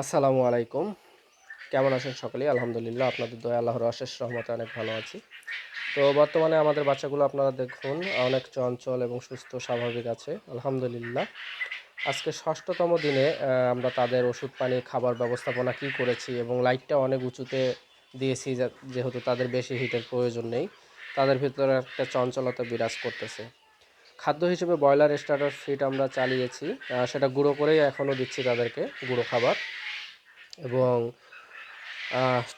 আসসালামু আলাইকুম। কেমন আছেন সকলেই? আলহামদুলিল্লাহ, আপনাদের দয়া আল্লাহর অশেষ রহমতে অনেক ভালো আছি। তো বর্তমানে আমাদের বাচ্চাগুলো আপনারা দেখুন, অনেক চঞ্চল এবং সুস্থ, স্বাভাবিক আছে, আলহামদুলিল্লাহ। আজকে ষষ্ঠতম দিনে আমরা তাদের ওষুধ, পানি, খাবার ব্যবস্থাপনা কি করেছি এবং লাইটটা অনেক উঁচুতে দিয়েছি যেহেতু তাদের বেশি হিটের প্রয়োজন নেই, তাদের ভিতরে একটা চঞ্চলতা বিরাজ করতেছে। খাদ্য হিসেবে ব্রয়লার স্টার্টার ফিট আমরা চালিয়েছি সেটা গুঁড়ো করেই এখনও দিচ্ছি তাদেরকে, গুঁড়ো খাবার। এবং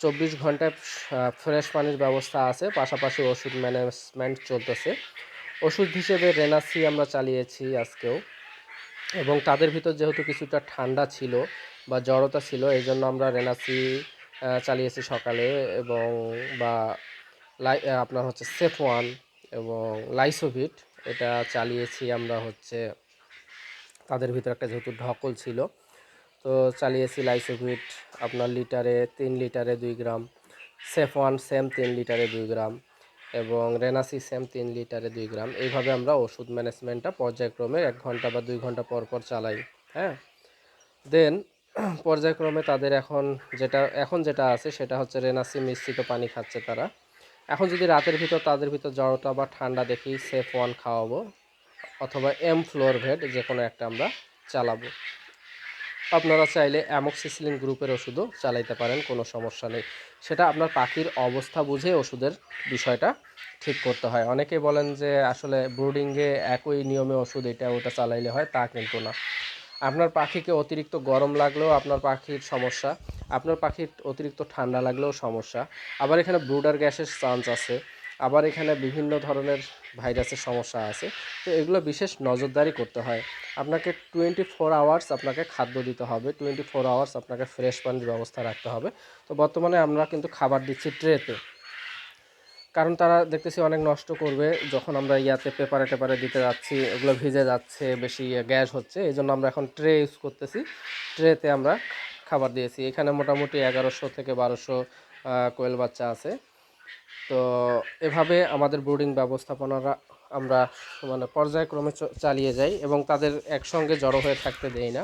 চব্বিশ ঘন্টায় ফ্রেশ পানির ব্যবস্থা আছে। পাশাপাশি ওষুধ ম্যানেজমেন্ট চলতেছে। ওষুধ হিসেবে রেনাসি আমরা চালিয়েছি আজকেও। এবং তাদের ভিতর যেহেতু কিছুটা ঠান্ডা ছিল বা জড়তা ছিল, এই জন্য আমরা রেনাসি চালিয়েছি সকালে এবং, বা লাই আপনার হচ্ছে সেফ ওয়ান এবং লাইসোভিট, এটা চালিয়েছি আমরা হচ্ছে, তাদের ভিতরে একটা যেহেতু ঢকল ছিল। তো চালিয়েছি লাইসোভিট আপনার লিটারে তিন লিটারে দুই গ্রাম সেফ ওয়ান সেম তিন লিটারে দুই গ্রাম এবং রেনাসি সেম তিন লিটারে দুই গ্রাম। এইভাবে আমরা ওষুধ ম্যানেজমেন্টটা পর্যায়ক্রমে এক ঘণ্টা বা দুই ঘণ্টা পর পর চালাই হ্যাঁ? দেন পর্যায়ক্রমে তাদের এখন যেটা এখন যেটা আছে সেটা হচ্ছে রেনাসি মিশ্রিত পানি খাচ্ছে তারা। এখন যদি রাতের ভিতর তাদের ভিতর জ্বরটা বা ঠান্ডা দেখি সেফ ওয়ান খাওয়াবো অথবা এম ফ্লোর ভেড যে কোনো একটা আমরা চালাবো। আপনারা চাইলে অ্যামোক্সিসিলিন গ্রুপের ওষুধও চালাইতে পারেন, কোনো সমস্যা নেই। সেটা আপনার পাখির অবস্থা বুঝে ওষুধের বিষয়টা ঠিক করতে হয়। অনেকে বলেন যে আসলে ব্রুডিংয়ে একই নিয়মে ওষুধ এটা ওটা চালাইলে হয়, তা কিন্তু না। আপনার পাখিকে অতিরিক্ত গরম লাগলেও আপনার পাখির সমস্যা, আপনার পাখির অতিরিক্ত ঠান্ডা লাগলেও সমস্যা। আবার এখানে ব্রুডার গ্যাসের চান্স আছে। আবার এখানে বিভিন্ন ধরনের ভাইরাসের সমস্যা আছে। তো এগুলো বিশেষ নজরদারি করতে হয়। আপনাকে টোয়েন্টি ফোর আওয়ার্স আপনাকে খাদ্য দিতে হবে। টোয়েন্টি ফোর আওয়ার্স আপনাকে ফ্রেশ পানির ব্যবস্থা রাখতে হবে। তো বর্তমানে আমরা কিন্তু খাবার দিচ্ছি ট্রেতে কারণ তারা দেখতেছি অনেক নষ্ট করবে। যখন আমরা ইয়াতে পেপারে টেপারে দিতে যাচ্ছি, ওগুলো ভিজে যাচ্ছে, বেশি গ্যাস হচ্ছে এই জন্য আমরা এখন ট্রে ইউজ করতেছি। ট্রেতে আমরা খাবার দিয়েছি। এখানে মোটামুটি এগারোশো থেকে বারোশো কোয়েল বাচ্চা আছে। তো এভাবে আমাদের ব্রুডিং ব্যবস্থাপনারা আমরা মানে পর্যায়ক্রমে চালিয়ে যাই এবং তাদের একসঙ্গে জড়ো হয়ে থাকতে দেই না।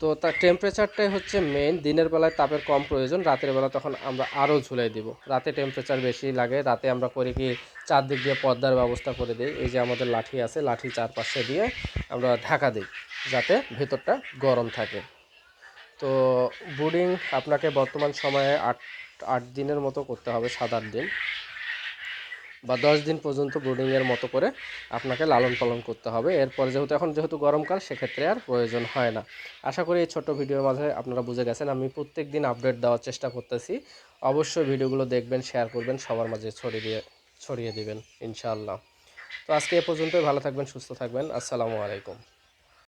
তো তার টেম্পারেচারটাই হচ্ছে মেন দিনের বেলায় তাপের কম প্রয়োজন, রাতের বেলা তখন আমরা আরও ঝুলাই দিব। রাতে টেম্পারেচার বেশি লাগে, রাতে আমরা করি কি চারদিক দিয়ে পর্দার ব্যবস্থা করে দিই। এই যে আমাদের লাঠি আছে, লাঠি চারপাশে দিয়ে আমরা ঢাকা দিই, যাতে ভেতরটা গরম থাকে। তো ব্রুডিং আপনাকে বর্তমান সময়ে আট আট দিনের মতো করতে হবে সাত আট দিন বা দশ দিন পর্যন্ত ব্রুডিংয়ের মতো করে আপনাকে লালন পালন করতে হবে। এরপর যেহেতু এখন যেহেতু গরমকাল সেক্ষেত্রে আর প্রয়োজন হয় না। আশা করি এই ছোট্ট ভিডিওর মাঝে আপনারা বুঝে গেছেন, আমি প্রত্যেক দিন আপডেট দেওয়ার চেষ্টা করতেছি। অবশ্যই ভিডিওগুলো দেখবেন শেয়ার করবেন, সবার মাঝে ছড়িয়ে দিয়ে, ছড়িয়ে দেবেন, ইনশাআল্লাহ। তো আজকে এ পর্যন্তই, ভালো থাকবেন, সুস্থ থাকবেন, আসসালামু আলাইকুম।